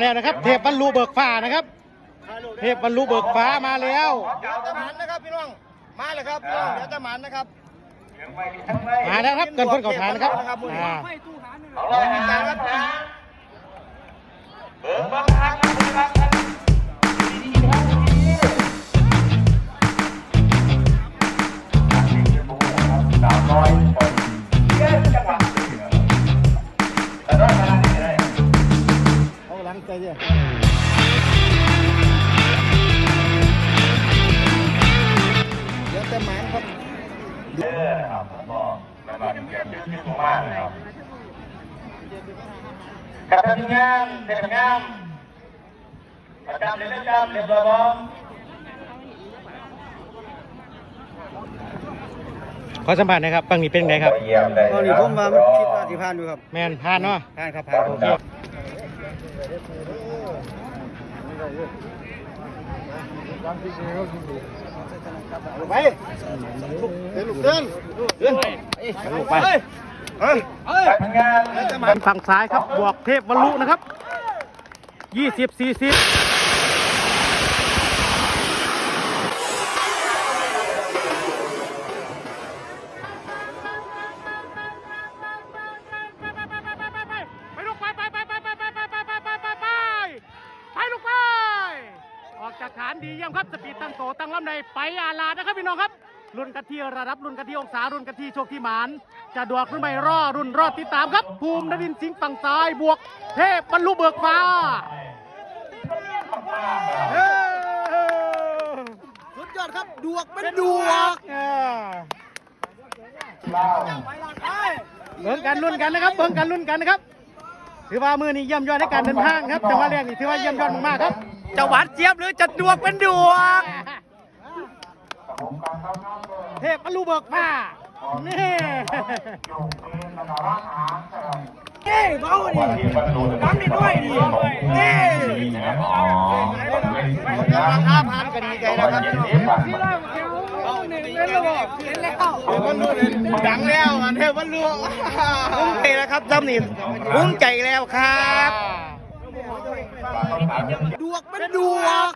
แล้วนะครับ เทพบรรลุเบิกฟ้านะครับ เทพบรรลุเบิกฟ้ามาแล้วเดี๋ยวจะหมันนะครับพี่น้อง มาเลยครับพี่น้องเดี๋ยวจะหมันนะครับมาแล้วครับเกินคนเก่าฐานนะครับอ่าเอาเลยจานครับเอาห ลังใจเย็นเดี๋ยวจะหมันครับกับทำงานเด็กงามประจำเรียนจำเรียบร้อยบ้องขอสัมผัสนะครับปังนี้เป็นไงครับ เยี่ยมเลยตอนนี้ผมว่ามันคิดว่าที่ผ่านอยู่ครับ แมนพานเนาะ ผ่านครับผ่านโอเค ไปลูกงซ้ายครับบวกเทพวรุนะครับ 20 40านดีเยี่ยมครับสปีดตั้งโตตั้งลำในไปอาลานะครับพี่น้องครับ รุ่นกันที่ระดับรุ่นกันที่องศารุ่นกันที่โชคที่หมาน จะดวกหรือไม่รอรุ่นรอดติดตามครับ ภูมินรินทร์สิงห์ฝั่งซ้ายบวก เทพบรรลุเบิกฟ้าเฮ้ยสุดยอดครับดวกเป็นดวกเออเบิ่งกันรุ่นกันนะครับเบิ่งกันรุ่นกันนะครับถือว่ามือนี้เยี่ยมยอดในการเดินทางครับจังหวะแรกนี่ถือว่าเยี่ยมยอดมากๆครับ จะหวานเจี๊ยบหรือจะดวกเป็นดวงเทพบรรลุเบิกฟ้านี่เอ้ยเบาดิฟังดิด้วยดิเอ้ยราคาพันก็ดีใจนะครับดังแล้วอันเทพบรรลุภูมิใจแล้วครับจำนี่ภูมิใจแล้วครับ ดวกมันดวก